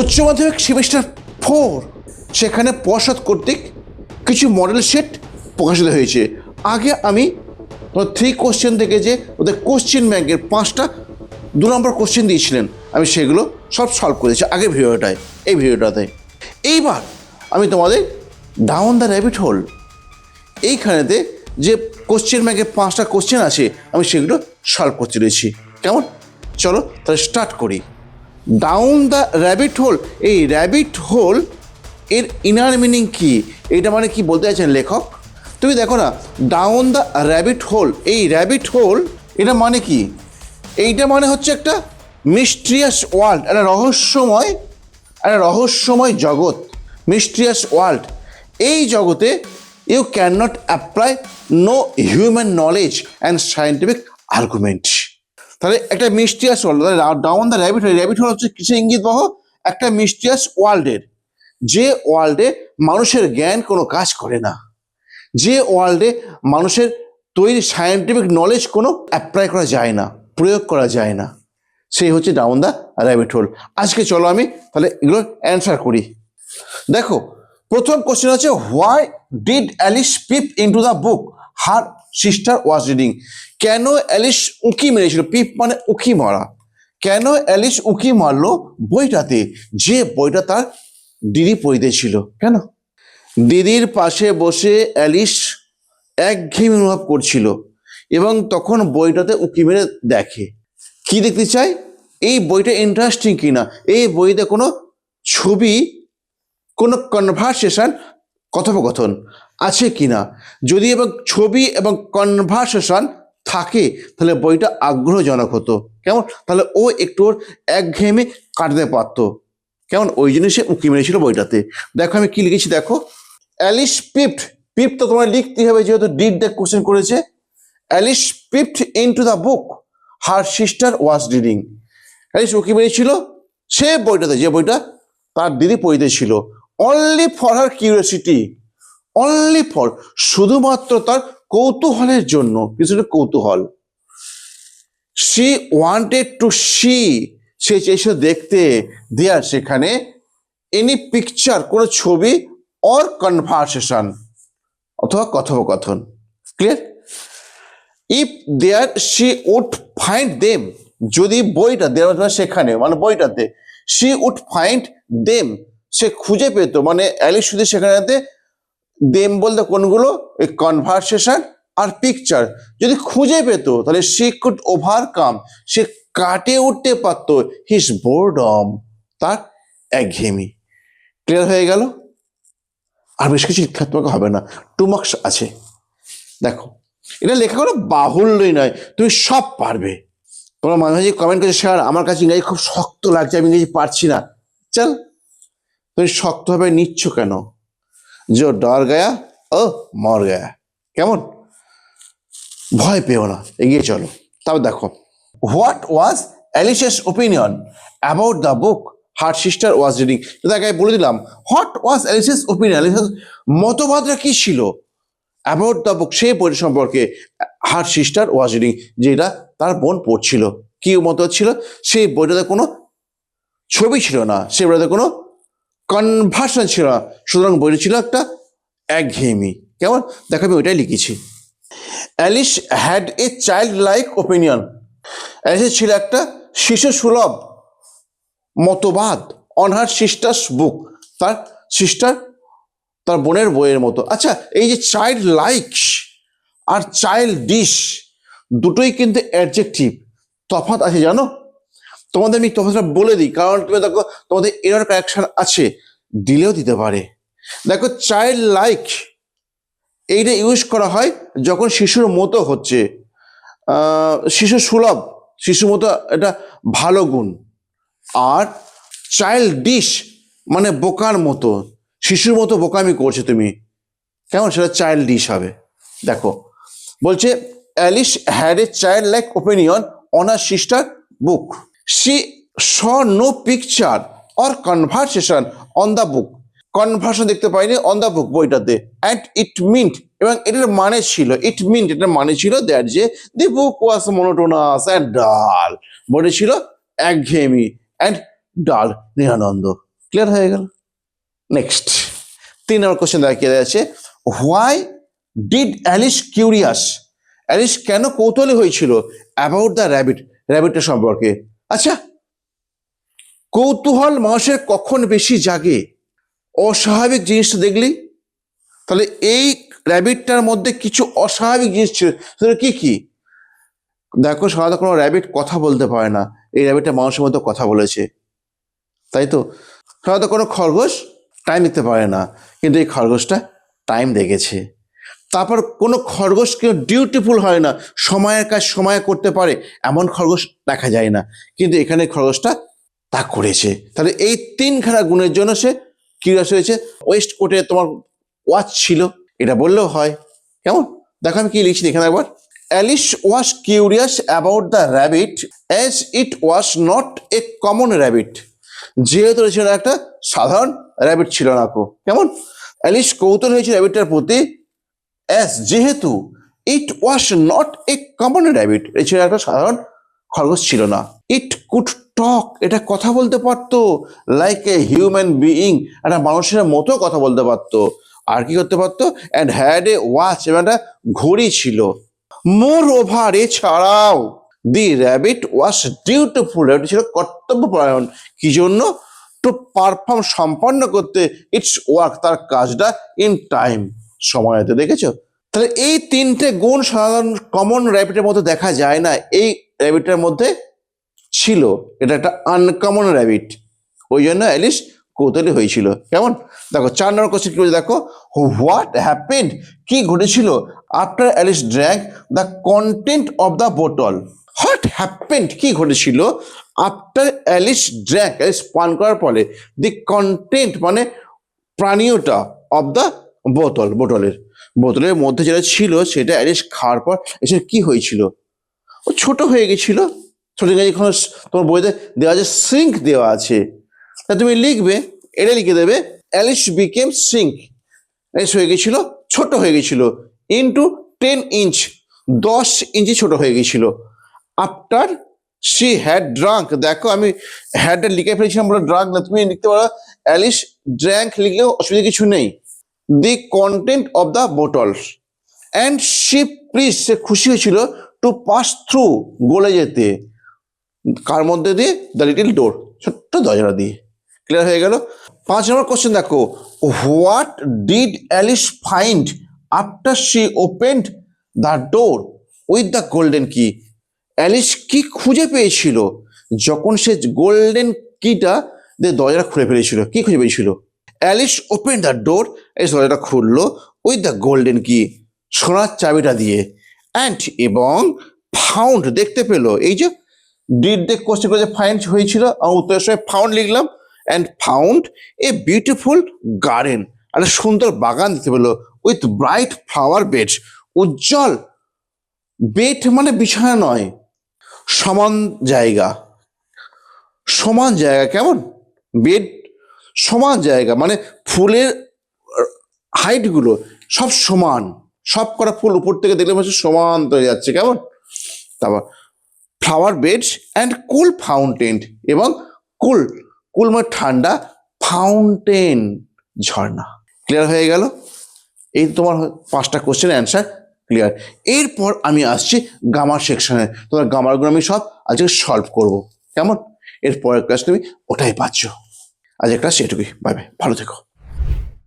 উচ্চ মাধ্যমিক semester four সেখানে পর্ষদ কর্তৃক কিছু মডেল সেট প্রকাশিত হয়েছে। আগে আমি থ্রি কোশ্চেন থেকে যে ওদের কোশ্চেন ব্যাংকের পাঁচটা দু নম্বর কোশ্চেন দিয়েছিলেন আমি সেগুলো সব সলভ করেছি আগে ভিডিওটায়, এই ভিডিওটাতে। এইবার আমি তোমাদের ডাউন দ্য র্যাবিট হোল এইখানেতে যে কোশ্চেন ব্যাংকের পাঁচটা কোশ্চেন আছে, আমি সেগুলো সলভ করতে রয়েছি। কেমন? চলো তাহলে স্টার্ট করি। ডাউন দ্য র্যাবিট হোল এই র্যাবিট হোল এর ইনার মিনিং কি? এটা মানে কি বলতে চাইছেন লেখক? তুমি দেখো না ডাউন দ্য র্যাবিট হোল এই র্যাবিট হোল এটা মানে কি? এইটা মানে হচ্ছে একটা মিস্ট্রিয়াস ওয়ার্ল্ড একটা রহস্যময় একটা রহস্যময় জগৎ মিস্ট্রিয়াস ওয়ার্ল্ড এই জগতে you can not apply no human knowledge and scientific argument তাহলে একটা মিস্ট্রিয়াস ওয়ার্ল্ড তাহলে down the rabbit hole rabbit hole হচ্ছে কিছু ইঙ্গিত বহ একটা মিস্ট্রিয়াস ওয়ার্ল্ডের যে ওয়ার্ল্ডে মানুষের জ্ঞান কোনো কাজ করে না। যে ওয়ার্ল্ডে মানুষের তৈরি সায়েন্টিফিক নলেজ কোনো অ্যাপ্লাই করা যায় না, প্রয়োগ করা যায় না। সেই হচ্ছে ডাউন দ্য র্যাবিট হোল আজকে চলো আমি তাহলে এগুলোর অ্যান্সার করি। দেখো, প্রথম কোশ্চেন হচ্ছে why did Alice peep into the book her sister was reading কেন অ্যালিস উঁকি মেরেছিল? পিপ মানে উঁকি মারা। কেন অ্যালিস উঁকি মারলো বইটাতে? যে বইটা তার দিদি পড়িতে ছিল কেন? দিদির পাশে বসে অ্যালিস একঘেয়েমি অনুভব করছিল এবং তখন বইটাতে উঁকি মেরে দেখে। কি দেখতে চাই? এই বইটা ইন্টারেস্টিং কিনা? এই বইতে কোনো ছবি, কোনো কনভারসেশন কথোপকথন। আছে কিনা? যদি এবং ছবি এবং কনভারসেশন থাকে, তাহলে বইটা আগ্রহজনক হতো। কেমন? তাহলে ও একটু ওর একঘেয়েমি কাটতে পারতো। কেমন? ওই জন্য সে উঁকি মেরেছিল বইটাতে। দেখো আমি কি লিখেছি, দেখো। অ্যালিস পিপ্ট পিপ্ট তো তোমার লিখতেই হবে যেহেতু ডিড দ্য কোশ্চেন করেছে। Alice peeped into the book her sister was reading Alice উঁকি মেরেছিল, সে বইটাতে, যে বইটা তার দিদি পড়িতেছিল। Only for her curiosity only for শুধুমাত্র তার কৌতূহলের জন্য, কিছুটা কৌতূহল। সি ওয়ান্টেড টু সি সে চেয়েছিল দেখতে, দেয়ার সেখানে এনি পিকচার কোনো ছবি অর কনভারসেশন অথবা কথোপকথন। Clear if there she would find them যদি বইটা দেওয়ার মানে সেখানে মানে বইটাতে সি উড ফাইন্ড দেম সে খুঁজে পেত মানে অ্যালিস শুধু সেখানেতে দেম বলতে কোনগুলো? এই কনভারসেশন আর পিকচার যদি খুঁজে পেত, তাহলে সে কুড ওভারকাম সে কাটে উঠতে পারতো। হিস বোর্ডম তার একঘেয়েমি। ক্লিয়ার হয়ে গেল? আর বেশ কিছু লিখতে তোমাকে হবে না। টু মার্কস আছে। দেখো, এটা লেখা কোনো বাহুল্যই নয়। তুমি সব পারবে। তোমরা মাঝে মাঝে কমেন্ট করছে, স্যার, আমার কাছে ইংরেজি খুব শক্ত লাগছে, আমি ইংরেজি পারছি না। চল। তুমি শক্তভাবে নিচ্ছ কেন? যে ডর গায়া, ও মর গায়া। কেমন? ভয় পেও না, এগিয়ে চলো। তারপর দেখো, what was Alice's opinion about the book her sister was reading? তাকে আমি বলে দিলাম, হোয়াট ওয়াজ অ্যালিসিয়াস ওপিনিয়ন? মতবাদটা কি ছিল? অ্যাবাউট দ্য বুক, সেই বই সম্পর্কে হার সিস্টার ওয়াজ রিডিং, যেটা তার বোন পড়ছিল। কি মত ছিল? সেই বইটাতে কোনো ছবি ছিল না, সেই বইটাতে কোনো কনভার্সন ছিল। না সুতরাং বইটা ছিল একটা একঘেয়েমি। কেমন? দেখো আমি ওইটাই লিখেছি। Alice had a child like opinion অ্যালিসের ছিল একটা শিশু সুলভ মতবাদ অন হার সিস্টার্স বুক তার সিস্টার তার বোনের বইয়ের মতো। আচ্ছা এই যে চাইল্ড লাইক আর চাইল্ড ডিশ দুটোই কিন্তু অ্যাডজেক্টিভ তফাৎ আছে জানো? তোমাদের আমি তফাৎটা বলে দিই, কারণ তুমি দেখো তোমাদের এরর কারেকশন আছে, দিলেও দিতে পারে। দেখো চাইল্ড লাইক এইটা ইউজ করা হয় যখন শিশুর মতো হচ্ছে। শিশু সুলভ শিশু মতো এটা ভালো গুণ। আর চাইল্ড ডিশ মানে বোকার মতো, শিশুর মতো বোকামি করছে তুমি। কেমন সেটা চাইল্ড ডিশ হবে? দেখো, বলছে Alice had a child like opinion on sister book she saw no picture or conversation on the book conversion দেখতে পাইনি অন দ্য বুক বইটাতে। অ্যান্ড ইট মিন্ট এবং এটার মানে ছিল ইট মিন্ট এটার মানে ছিল দ্যাট যে দি বুক ওয়াজ মনোটোনাস অ্যান্ড ডাল বইটা ছিল একঘেয়েমি অ্যান্ড ডাল নিরানন্দ। ক্লিয়ার হয়ে গেল? নেক্সট তিন নম্বর কোশ্চেন দাঁড়িয়ে আছে? Why did Alice curious Alice কেন কৌতূহলী হয়েছিল অ্যাবাউট দ্য র্যাবিট র্যাবিটের সম্পর্কে। আচ্ছা কৌতূহল মানুষের কখন বেশি জাগে? অস্বাভাবিক জিনিসটা দেখলি। তাহলে এই র্যাবিটটার মধ্যে কিছু অস্বাভাবিক জিনিস ছিল। সেটা কি কি? দেখো, সাধারণত কোনো র্যাবিট কথা বলতে পারে না। এই র্যাবিটটা মানুষের মধ্যে কথা বলেছে। তাই তো? সাধারণত কোনো খরগোশ টাইম দিতে পারে না। কিন্তু এই খরগোশটা টাইম দেখেছে। তারপর কোনো খরগোশ কেউ ডিউটিফুল হয় না, সময়ের কাজ সময়ে করতে পারে, এমন খরগোশ দেখা যায় না। কিন্তু এখানে খরগোশটা তা করেছে। তাহলে এই তিনখানা গুণের জন্য সে কিউরিয়াস হয়েছে। ওয়েস্ট কোর্টে তোমার ওয়াচ ছিল, এটা বললেও হয়। কেমন? দেখো আমি কি লিখছি এখানে একবার। Alice was curious about the rabbit as it was not a common rabbit যেহেতু ছিল একটা সাধারণ র্যাবিট ছিল না কেমন? অ্যালিস কৌতূহল হয়েছে র্যাবিটটার প্রতি। অ্যাজ যেহেতু it was not a common rabbit এটা ছিল একটা সাধারণ খরগোশ ছিল না। ইট কুড টক এটা কথা বলতে পারতো লাইক এ হিউম্যান বিইং একটা মানুষের মতো কথা বলতে পারতো। আর কি করতে পারতো? অ্যান্ড হ্যাড এ ওয়াচ এবং একটা ঘড়ি ছিল। মোর ওভার এছাড়াও the rabbit was dutiful rabbit ছিল কর্তব্যপরায়ণ। কি জন্য? টু পারফর্ম সম্পন্ন করতে ইটস ওয়ার্ক তার কাজটা ইন টাইম সময়তে দেখেছ? তাহলে এই তিনটে গুণ সাধারণ কমন র্যাবিটের মধ্যে দেখা যায় না। এই র্যাবিটের মধ্যে ছিল, এটা একটা আনকমন র্যাবিট ওই জন্য অ্যালিস কৌতূহলী হয়েছিল। কেমন? দেখো, চার নম্বর কোশ্চেন কি দেখো হোয়াট হ্যাপেন্ড কি ঘটেছিল? After Alice drank the content of the bottle what happened কি ঘটেছিল? আফটার অ্যালিস ড্র্যাঙ্ক অ্যালিস পান করার পরে দি কন্টেন্ট মানে প্রাণীয়টা অফ দ্য বোতল, বোতলের। বোতলের মধ্যে যেটা ছিল সেটা অ্যালিস খাওয়ার পর এসে কি হয়েছিল? ও ছোট হয়ে গেছিল। ছোট গেছে, এখন তোমার বইতে দেওয়া আছে সিঙ্ক দেওয়া আছে। তা তুমি লিখবে এটা লিখে দেবে অ্যালিস বিকেম সিঙ্ক অ্যালিস হয়ে গেছিল, ছোট হয়ে গেছিল ইন্টু টেন ইঞ্চ দশ ইঞ্চি ছোট হয়ে গেছিল। আফটার সি হ্যাড ড্রাঙ্ক দেখো আমি হ্যাডটা লিখে ফেলেছিলাম বলে ড্রাঙ্ক না, তুমি লিখতে পারো অ্যালিস ড্র্যাঙ্ক লিখলেও অসুবিধা কিছু নেই। The content of the bottles and she please সে খুশি হয়েছিল টু পাস থ্রু গলে যেতে। কার মধ্যে দিয়ে? দ্য লিটিল ডোর ছোট্ট দরজা দিয়ে। ক্লিয়ার হয়ে গেল? পাঁচ নম্বর কোশ্চেন দেখো। What did Alice find after she opened the door with the golden key Alice কি খুঁজে পেয়েছিল? যখন সে গোল্ডেন কিটা দিয়ে দরজাটা খুলে ফেলেছিল, কি খুঁজে পেয়েছিল? অ্যালিস ওপেন দ্য ডোর, এই দরজাটা খুললো উইথ দ্য গোল্ডেন কি সোনার চাবিটা দিয়ে। অ্যান্ড এবং ফাউন্ড দেখতে পেল, এই যে ডিড দেখ কোশ্চেন করে যে ফাইন্ড হয়েছিল আমার উত্তরের সময় ফাউন্ড লিখলাম and found a beautiful garden একটা সুন্দর বাগান দেখতে পেল উইথ ব্রাইট ফ্লাওয়ার বেড উজ্জ্বল বেড মানে বিছানা নয়, সমান জায়গা। সমান জায়গা কেমন? বেড সমান জায়গা মানে ফুলের হাইটগুলো সব সমান, সব কটা ফুল উপর থেকে দেখলে মনে সমান হয়ে যাচ্ছে, কেমন? তারপর flower beds and cool fountain এবং কুল কুল মানে ঠান্ডা ফাউন্টেন ঝর্ণা। ক্লিয়ার হয়ে গেল? এই তোমার পাঁচটা কোশ্চেন অ্যান্সার ক্লিয়ার এরপর আমি আসছি গামার সেকশনে তোমার গামারগুলো আমি সব আজকে সলভ করব, কেমন? এরপরের ক্লাস তুমি ওটাই পাচ্ছ। আজকের একটা সেটুকুই বাই বাই। ভালো থেকো।